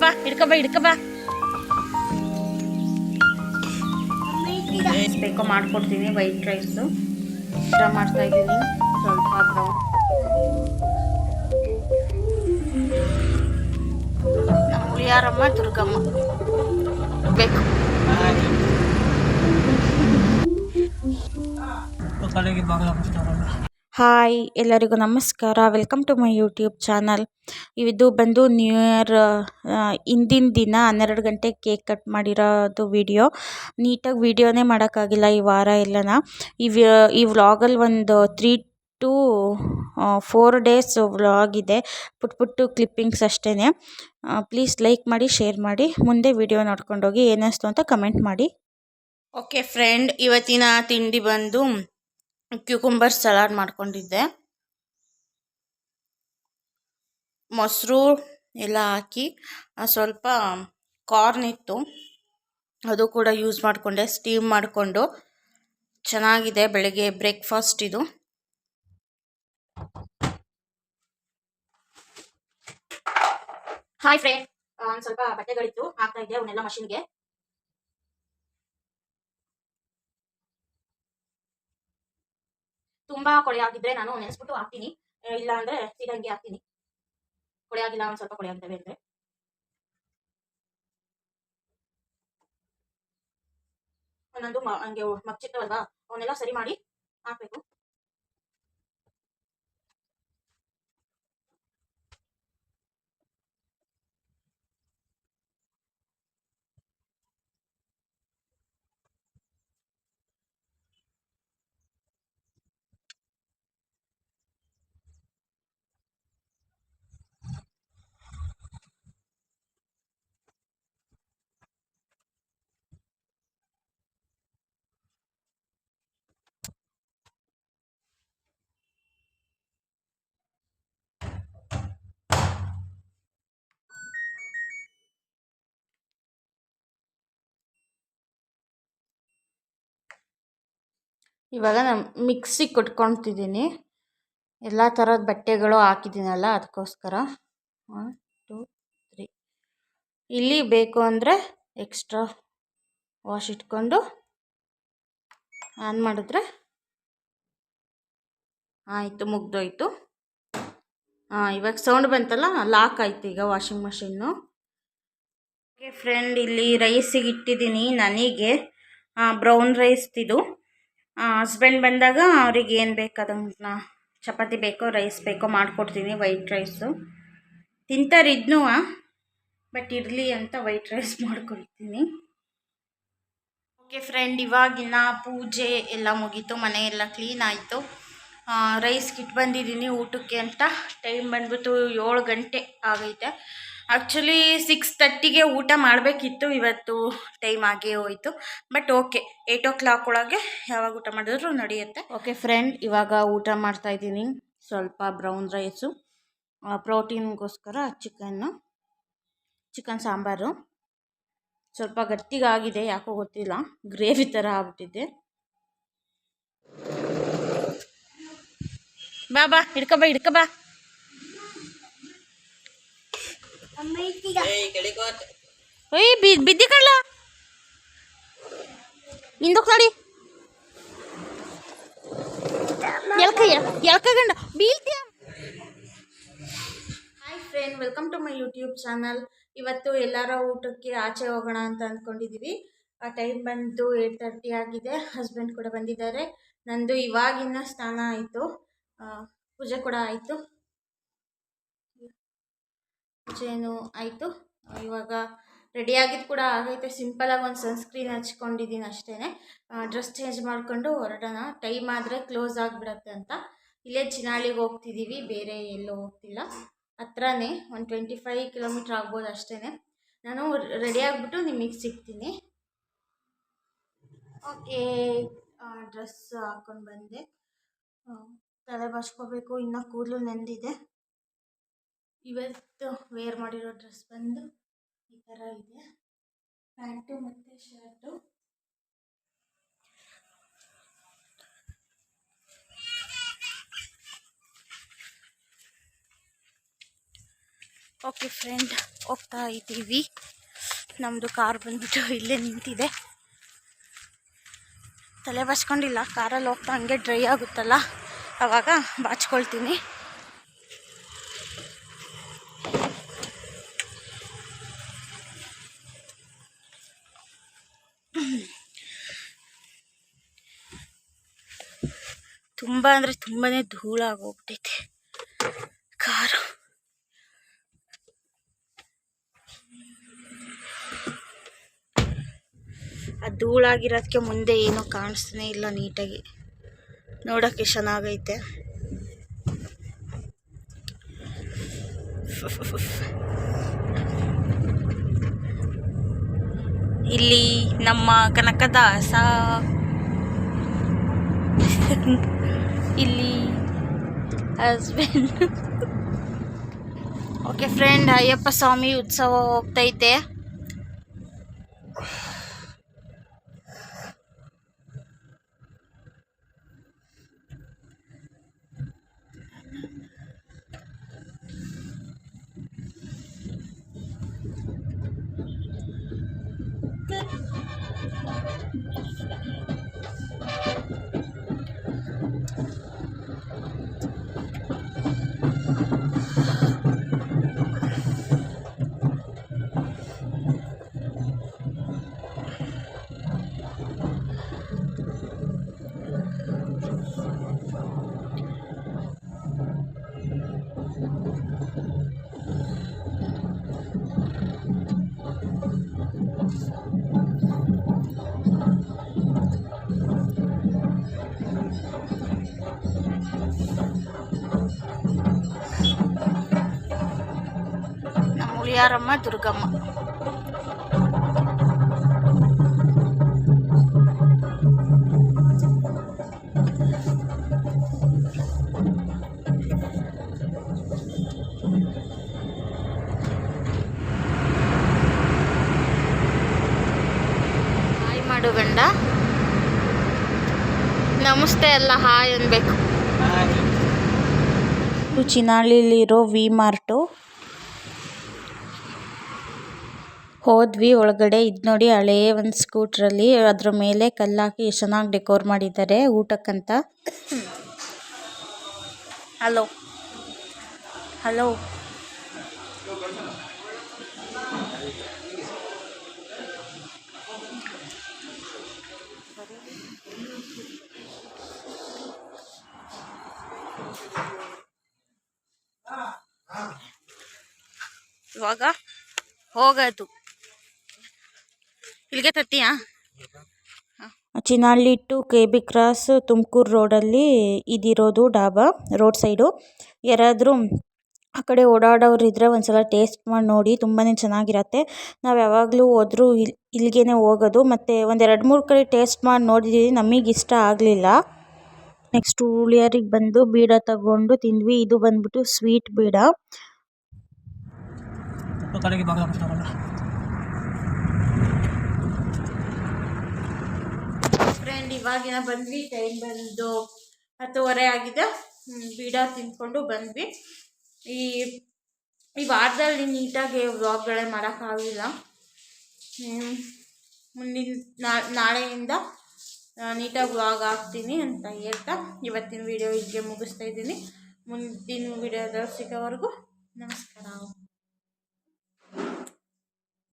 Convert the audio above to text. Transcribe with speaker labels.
Speaker 1: ಬಾ ಹಿಡ್ಕೊ ಬಾ ಹಿಡ್ಕೊ ಬಾ. ರೈಸ್ ಬೇಕೋ ಮಾಡ್ಕೊಡ್ತೀನಿ ವೈಟ್ ರೈಸು ಇಷ್ಟ ಮಾಡ್ತಾ ಇದ್ದೀನಿ. ಸ್ವಲ್ಪ ಬ್ರೌನ್ ಹುಳಿಯಾರಮ್ಮ ದುರ್ಗಮ್ಮ. ಬೇಕು.
Speaker 2: ಕಲೆಗೆ ಬಾಗಿಲ
Speaker 1: ಹಾಯ್, ಎಲ್ಲರಿಗೂ ನಮಸ್ಕಾರ. Welcome to my YouTube channel. ಇದು ಬಂದು ನ್ಯೂ ಇಯರ್ ಹಿಂದಿನ ದಿನ ಹನ್ನೆರಡು ಗಂಟೆಗೆ ಕೇಕ್ ಕಟ್ ಮಾಡಿರೋದು ವಿಡಿಯೋ. ನೀಟಾಗಿ ವಿಡಿಯೋನೇ ಮಾಡೋಕ್ಕಾಗಿಲ್ಲ ಈ ವಾರ ಎಲ್ಲನ. ಈ ಈ ವ್ಲಾಗಲ್ಲಿ ಒಂದು three two four days vlog ಇದೆ. ಪುಟ್ ಪುಟ್ಟು ಕ್ಲಿಪ್ಪಿಂಗ್ಸ್ ಅಷ್ಟೇ ಪ್ಲೀಸ್ ಲೈಕ್ ಮಾಡಿ, ಶೇರ್ ಮಾಡಿ. ಮುಂದೆ ವಿಡಿಯೋ ನೋಡ್ಕೊಂಡೋಗಿ ಏನಿಸ್ತು ಅಂತ ಕಮೆಂಟ್ ಮಾಡಿ. ಓಕೆ ಫ್ರೆಂಡ್, ಇವತ್ತಿನ ತಿಂಡಿ ಬಂದು ಕ್ಯೂಕುಂಬರ್ ಸಲಾಡ್ ಮಾಡ್ಕೊಂಡಿದ್ದೆ. ಮೊಸರು ಎಲ್ಲ ಹಾಕಿ ಸ್ವಲ್ಪ ಕಾರ್ನ್ ಇತ್ತು. ಅದು ಕೂಡ ಯೂಸ್ ಮಾಡಿಕೊಂಡೆ ಸ್ಟೀಮ್ ಮಾಡಿಕೊಂಡು. ಚೆನ್ನಾಗಿದೆ ಬೆಳಗ್ಗೆ ಬ್ರೇಕ್ಫಾಸ್ಟ್ ಇದು. ಹಾಯ್ ಫ್ರೆಂಡ್ ಒಂದು ಸ್ವಲ್ಪ ಬಟ್ಟೆಗಳಿತ್ತು, ಹಾಕ್ತಾ ಇದ್ದೆ, ಅವನ್ನೆಲ್ಲ ಮಷಿನ್ಗೆ ತುಂಬಾ ಕೊಳೆ ಆಗಿದ್ರೆ ನಾನು ನೆನೆಸ್ಬಿಟ್ಟು ಹಾಕ್ತೀನಿ. ಇಲ್ಲ ಅಂದ್ರೆ ಸೀದಾ ಹಾಕ್ತೀನಿ. ಕೊಳೆ ಆಗಿಲ್ಲ ಒಂದ್ ಸ್ವಲ್ಪ ಕೊಳೆ ಆಗಿದ್ದಾವೆ ಅಂದ್ರೆ. ಒಂದೊಂದು ಹಂಗೆ ಮಚ್ಚಿತ್ತವಲ್ವಾ ಅವನ್ನೆಲ್ಲ ಸರಿ ಮಾಡಿ ಹಾಕ್ಬೇಕು. ಇವಾಗ ನಾನು ಮಿಕ್ಸಿ ಕೊಟ್ಕೊಳ್ತಿದ್ದೀನಿ. ಎಲ್ಲ ಥರದ ಬಟ್ಟೆಗಳು ಹಾಕಿದ್ದೀನಲ್ಲ ಅದಕ್ಕೋಸ್ಕರ ಒನ್ ಟೂ ತ್ರೀ ಇಲ್ಲಿ ಬೇಕು ಅಂದರೆ ಎಕ್ಸ್ಟ್ರಾ ವಾಶ್ ಇಟ್ಕೊಂಡು ಆನ್ ಮಾಡಿದ್ರೆ ಆಯಿತು, ಮುಗ್ದೋಯ್ತು. ಹಾಂ ಇವಾಗ ಸೌಂಡ್ ಬಂತಲ್ಲ ಲಾಕ್ ಆಯ್ತು ಈಗ ವಾಷಿಂಗ್ ಮಷಿನ್ನು ಓಕೆ ಫ್ರೆಂಡ್ ಇಲ್ಲಿ ರೈಸಿಗೆ ಇಟ್ಟಿದ್ದೀನಿ, ನನಗೆ. ಬ್ರೌನ್ ರೈಸ್ ಇದು ಹಸ್ಬೆಂಡ್ ಬಂದಾಗ ಅವ್ರಿಗೆ ಏನು ಬೇಕು ಅದನ್ನ, ಚಪಾತಿ ಬೇಕೋ ರೈಸ್ ಬೇಕೋ ಮಾಡಿಕೊಡ್ತೀನಿ ವೈಟ್ ರೈಸು ತಿಂತಾರೆ ಇದನ್ನೂ ಬಟ್ ಇರಲಿ ಅಂತ ವೈಟ್ ರೈಸ್ ಮಾಡ್ಕೊಡ್ತೀನಿ. ಓಕೆ ಫ್ರೆಂಡ್ ಇವಾಗಿನ ಪೂಜೆ ಎಲ್ಲ ಮುಗೀತು, ಮನೆ ಎಲ್ಲ ಕ್ಲೀನ್ ಆಯಿತು. ರೈಸ್ ಕಿಟ್ ಬಂದಿದ್ದೀನಿ ಊಟಕ್ಕೆ ಅಂತ. ಟೈಮ್ ಬಂದ್ಬಿಟ್ಟು ಏಳು ಗಂಟೆ ಆಗೈತೆ. ಆ್ಯಕ್ಚುಲಿ ಸಿಕ್ಸ್ ತರ್ಟಿಗೆ ಊಟ ಮಾಡಬೇಕಿತ್ತು. ಇವತ್ತು ಟೈಮ್ ಆಗೇ ಹೋಯಿತು. But okay eight o'clock ಒಳಗೆ ಯಾವಾಗ ಊಟ ಮಾಡಿದ್ರು ನಡೆಯುತ್ತೆ. ಓಕೆ ಫ್ರೆಂಡ್ ಇವಾಗ ಊಟ ಮಾಡ್ತಾ ಇದ್ದೀನಿ. ಸ್ವಲ್ಪ ಬ್ರೌನ್ ರೈಸು ಪ್ರೋಟೀನ್ಗೋಸ್ಕರ ಚಿಕನ್ನು ಚಿಕನ್ ಸಾಂಬಾರು. ಸ್ವಲ್ಪ ಗಟ್ಟಿಗಾಗಿದೆ, ಯಾಕೋ ಗೊತ್ತಿಲ್ಲ. ಗ್ರೇವಿ ಥರ ಆಗ್ಬಿಟ್ಟಿದೆ. ಬಾ ಬಾ, ಹಿಡ್ಕೊ ಬಾ ಹಿಡ್ಕೊ ಬಾ. ಬಿ ಬಿದ್ದಿ ನೋಡಿ ಬೀಳ್ತೀಯ? Hi friend welcome to my YouTube channel ಇವತ್ತು ಎಲ್ಲರ ಊಟಕ್ಕೆ ಆಚೆ ಹೋಗೋಣ ಅಂತ ಅಂದ್ಕೊಂಡಿದ್ದೀವಿ ಆ ಟೈಮ್ ಬಂದು ಏಟ್ ತರ್ಟಿ ಆಗಿದೆ. ಹಸ್ಬೆಂಡ್ ಕೂಡ ಬಂದಿದ್ದಾರೆ. ನಂದು ಇವಾಗಿನ ಸ್ನಾನ ಆಯಿತು. ಪೂಜೆ ಕೂಡ ಆಯಿತು. ಪೂಜೆನೂ ಆಯಿತು? ಇವಾಗ ರೆಡಿ ಆಗಿದ್ದು ಕೂಡ ಆಗೈತೆ. ಸಿಂಪಲಾಗಿ ಒಂದು ಸನ್ಸ್ಕ್ರೀನ್ ಹಚ್ಕೊಂಡಿದ್ದೀನಿ ಅಷ್ಟೇ ಡ್ರೆಸ್ ಚೇಂಜ್ ಮಾಡಿಕೊಂಡು ಹೊರಡೋಣ. ಟೈಮ್ ಆದರೆ ಕ್ಲೋಸ್ ಆಗಿಬಿಡತ್ತೆ ಅಂತ. ಇಲ್ಲೇ ಚಿನಾಳಿಗೆ ಹೋಗ್ತಿದ್ದೀವಿ ಬೇರೆ ಎಲ್ಲೂ ಹೋಗ್ತಿಲ್ಲ. ಹತ್ರನೇ ಒಂದು ಟ್ವೆಂಟಿ ಫೈವ್ ಕಿಲೋಮೀಟ್ರ್ ಆಗ್ಬೋದು ಅಷ್ಟೇ ನಾನು ರೆಡಿ ಆಗಿಬಿಟ್ಟು ನಿಮಗೆ ಸಿಗ್ತೀನಿ. ಓಕೆ. ಡ್ರೆಸ್ ಹಾಕ್ಕೊಂಡು ಬಂದೆ. ತಲೆ ಬಾಚ್ಕೋಬೇಕು. ಇನ್ನೂ ಕೂದಲು ನೆಂದಿದೆ. ಇವತ್ತು ವೇರ್ ಮಾಡಿರೋ ಡ್ರೆಸ್ ಬಂದು ಈ ಥರ ಇದೆ. ಪ್ಯಾಂಟು ಮತ್ತು ಶರ್ಟು ಓಕೆ ಫ್ರೆಂಡ್ ಹೋಗ್ತಾ ಇದ್ದೀವಿ. ನಮ್ಮದು ಕಾರ್ ಬಂದ್ಬಿಟ್ಟು ಇಲ್ಲೇ ನಿಂತಿದೆ. ತಲೆ ಬಾಚ್ಕೊಂಡಿಲ್ಲ ಕಾರಲ್ಲಿ ಹೋಗ್ತಾ ಹಂಗೆ ಡ್ರೈ ಆಗುತ್ತಲ್ಲ? ಅವಾಗ ಬಾಚ್ಕೊಳ್ತೀನಿ. ತುಂಬ ಅಂದರೆ ತುಂಬಾ ಧೂಳಾಗೋಗ್ತೈತೆ ಕಾರು. ಆ ಧೂಳಾಗಿರೋದಕ್ಕೆ ಮುಂದೆ ಏನೂ ಕಾಣಿಸ್ತಾನೆ ಇಲ್ಲ ನೀಟಾಗಿ. ನೋಡೋಕ್ಕೆ ಚೆನ್ನಾಗೈತೆ. ಇಲ್ಲಿ ನಮ್ಮ ಕನಕದಾಸ. ಇಲ್ಲಿ husband okay friend Ayyappa Swami ಉತ್ಸವ ಹೋಗ್ತೈತೆ. ಉಳಿಯಾರಮ್ಮ ದುರ್ಗಮ್ಮ. ಹಾಯ್ ಮಾಡು ಗಂಡ. ನಮಸ್ತೆ ಎಲ್ಲ ಹಾಯ್ ಅನ್ಬೇಕು. ಚಿನಾಳಿಲಿರೋ ವಿ ಮಾರ್ಟು. ಹೋದ್ವಿ, ಒಳಗಡೆ ಇದು ನೋಡಿ ಹಳೇ ಒಂದು ಸ್ಕೂಟ್ರಲ್ಲಿ ಅದ್ರ ಮೇಲೆ ಕಲ್ಲಾಕಿ ಎಷ್ಟು ಚೆನ್ನಾಗಿ ಡೆಕೋರ್ ಮಾಡಿದ್ದಾರೆ ಊಟಕ್ಕಂತ. ಹಲೋ. ಹಲೋ. ಇವಾಗ ಹೋಗೋದು. ಇಲ್ಲಿಗೆ ತತ್ತೀಯಾ Chinalli to K B cross Tumakuru ರೋಡಲ್ಲಿ ಇದಿರೋದು ಡಾಬಾ ರೋಡ್ ಸೈಡು. ಯಾರಾದರೂ ಆ ಕಡೆ ಓಡಾಡೋರು ಇದ್ದರೆ ಒಂದ್ಸಲ ಟೇಸ್ಟ್ ಮಾಡಿ ನೋಡಿ ತುಂಬಾ ಚೆನ್ನಾಗಿರತ್ತೆ. ನಾವು ಯಾವಾಗಲೂ ಹೋದರೂ ಇಲ್ಲಿ ಇಲ್ಲಿಗೆ ಹೋಗೋದು. ಮತ್ತು ಒಂದೆರಡು ಎರಡು ಮೂರು ಕಡೆ ಟೇಸ್ಟ್ ಮಾಡಿ ನೋಡಿದ್ದೀವಿ ನಮಗೆ ಇಷ್ಟ ಆಗಲಿಲ್ಲ. ನೆಕ್ಸ್ಟ್ ಹುಳಿಯಾರಿಗೆ ಬಂದು ಬೀಡ ತಗೊಂಡು ತಿಂದ್ವಿ. ಇದು ಬಂದ್ಬಿಟ್ಟು ಸ್ವೀಟ್ ಬೀಡ. ಫ್ರೆಂಡ್ ಇವಾಗಿನ ಬಂದ್ವಿ ಟೈಮ್ ಬಂದು ಹತ್ತುವರೆ ಆಗಿದೆ. ಬೀಡ ತಿಂದ್ಕೊಂಡು ಬಂದ್ವಿ. ಈ ಈ ವಾರದಲ್ಲಿ ನೀಟಾಗಿ ವ್ಲಾಗ್ಗಳೇ ಮಾಡೋಕ್ಕಾಗಲಿಲ್ಲ ಮುಂದಿನ ನಾಳೆಯಿಂದ ನೀಟಾಗಿ ವ್ಲಾಗ್ ಹಾಕ್ತೀನಿ ಅಂತ ಹೇಳ್ತಾ ಇವತ್ತಿನ ವಿಡಿಯೋ ಇಲ್ಲಿಗೆ ಮುಗಿಸ್ತಾ ಇದ್ದೀನಿ. ಮುಂದಿನ ವಿಡಿಯೋದಲ್ಲಿ ಸಿಗೋವರೆಗೂ ನಮಸ್ಕಾರ.